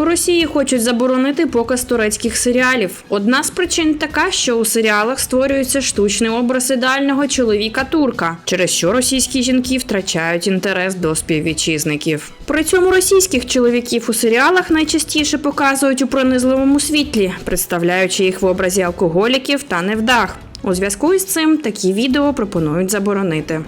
У Росії хочуть заборонити показ турецьких серіалів. Одна з причин така, що у серіалах створюється штучний образ ідеального чоловіка турка, через що російські жінки втрачають інтерес до співвітчизників. При цьому російських чоловіків у серіалах найчастіше показують у пронизливому світлі, представляючи їх в образі алкоголіків та невдах. У зв'язку із цим такі відео пропонують заборонити.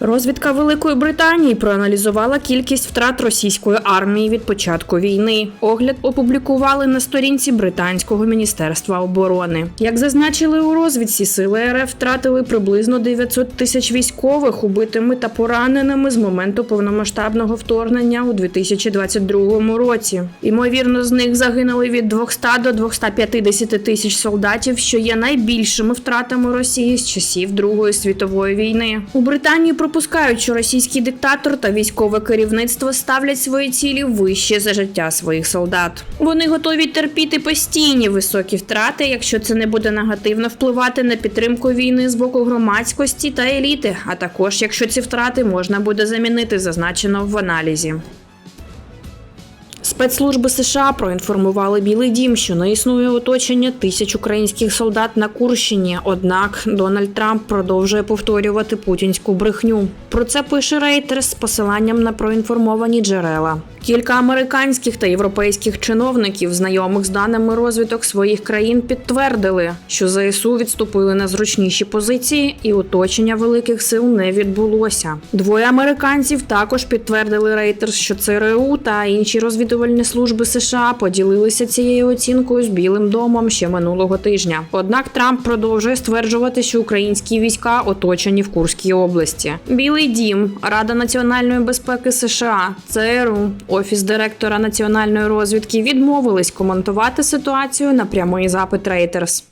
Розвідка Великої Британії проаналізувала кількість втрат російської армії від початку війни. Огляд опублікували на сторінці британського міністерства оборони. Як зазначили у розвідці, сили РФ втратили приблизно 900 тисяч військових убитими та пораненими з моменту повномасштабного вторгнення у 2022 році. Ймовірно, з них загинули від 200 до 250 тисяч солдатів, що є найбільшими втратами Росії з часів Другої світової війни. У Британії пропускають, що російський диктатор та військове керівництво ставлять свої цілі вище за життя своїх солдат. Вони готові терпіти постійні високі втрати, якщо це не буде негативно впливати на підтримку війни з боку громадськості та еліти, а також якщо ці втрати можна буде замінити, зазначено в аналізі. Спецслужби США проінформували Білий Дім, що не існує оточення тисяч українських солдат на Курщині. Однак Дональд Трамп продовжує повторювати путінську брехню. Про це пише Рейтер з посиланням на проінформовані джерела. Кілька американських та європейських чиновників, знайомих з даними розвиток своїх країн, підтвердили, що ЗСУ відступили на зручніші позиції, і оточення великих сил не відбулося. Двоє американців також підтвердили Reuters, що ЦРУ та інші розвідувальні служби США поділилися цією оцінкою з Білим домом ще минулого тижня. Однак Трамп продовжує стверджувати, що українські війська оточені в Курській області. Білий дім, Рада національної безпеки США, ЦРУ, офіс директора національної розвідки відмовились коментувати ситуацію на прямий запит Reuters.